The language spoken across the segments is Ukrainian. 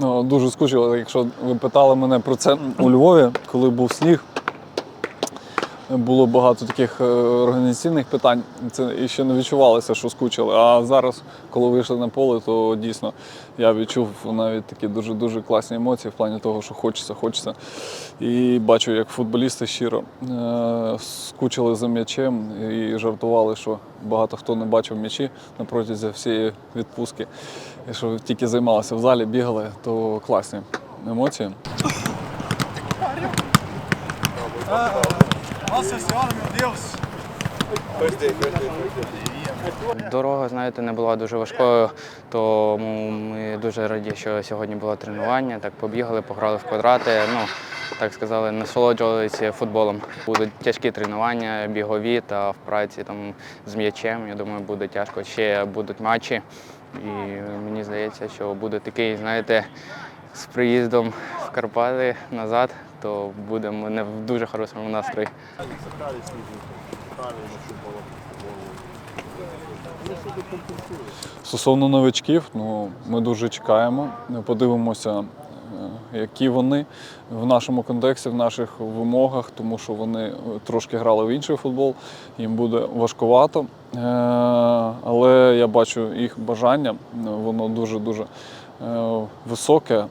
Ну, дуже скучили, якщо ви питали мене про це у Львові, коли був сніг. Було багато таких е, організаційних питань. Це і ще не відчувалося, що скучили. А зараз, коли вийшли на поле, то дійсно я відчув навіть такі дуже дуже класні емоції в плані того, що хочеться, хочеться. І бачу, як футболісти щиро е, скучили за м'ячем і жартували, що багато хто не бачив м'ячі на протязі всієї відпустки. І що тільки займалися в залі, бігали, то класні емоції. Nossa senhora, meu Deus! Дорога, знаєте, не була дуже важкою, тому ми дуже раді, що сьогодні було тренування. Так побігали, пограли в квадрати. Ну, так сказали, насолоджувалися футболом. Будуть тяжкі тренування, бігові та в праці там з м'ячем. Я думаю, буде тяжко. Ще будуть матчі. І мені здається, що буде такий, знаєте, з приїздом в Карпати назад, то будемо не в дуже хорошому настрої. Стосовно новичків, ну ми дуже чекаємо. Подивимося, е, які вони в нашому контексті, в наших вимогах, тому що вони е, трошки грали в інший футбол, їм буде важкувато. Е, Але я бачу їх бажання, е, воно дуже дуже високе.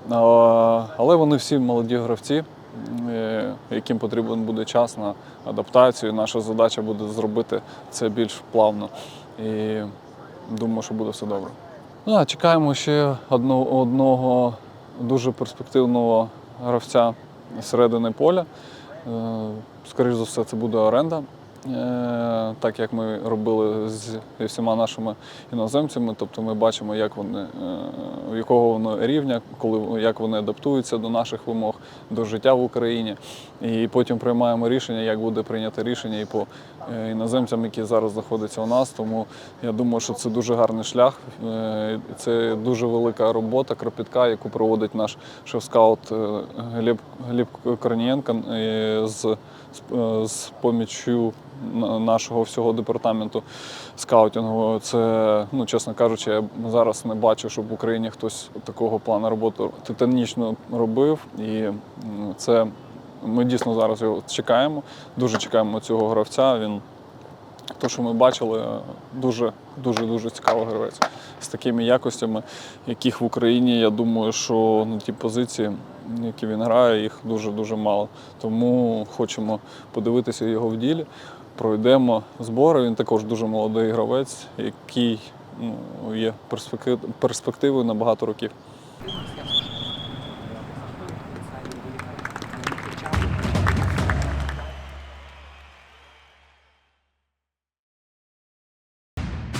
Але вони всі молоді гравці, е, яким потрібен буде час на адаптацію. Наша задача буде зробити це більш плавно. І думаю, що буде все добре. Ну, чекаємо ще одного, одного дуже перспективного гравця середини поля. Е, Скоріше за все, це буде оренда. Е, Так як ми робили з всіма нашими іноземцями, тобто ми бачимо, як вони, е, якого воно рівня, коли як вони адаптуються до наших вимог, до життя в Україні. І потім приймаємо рішення, як буде прийнято рішення і по іноземцям, які зараз знаходяться у нас. Тому я думаю, що це дуже гарний шлях. Е, Це дуже велика робота, кропітка, яку проводить наш шеф-скаут е, Глеб, Глеб Корнієнко е, з, з, е, з поміччю нашого всього департаменту скаутингу. Це, ну, чесно кажучи, я зараз не бачу, щоб в Україні хтось такого плану роботи титанічно робив. І це ми дійсно зараз його чекаємо. Дуже чекаємо цього гравця. Він то, що ми бачили, дуже дуже дуже цікавий гравець з такими якостями, яких в Україні, я думаю, що на ті позиції, які він грає, їх дуже дуже мало. Тому хочемо подивитися його в ділі. Пройдемо збори. Він також дуже молодий гравець, який ну, є перспективою на багато років.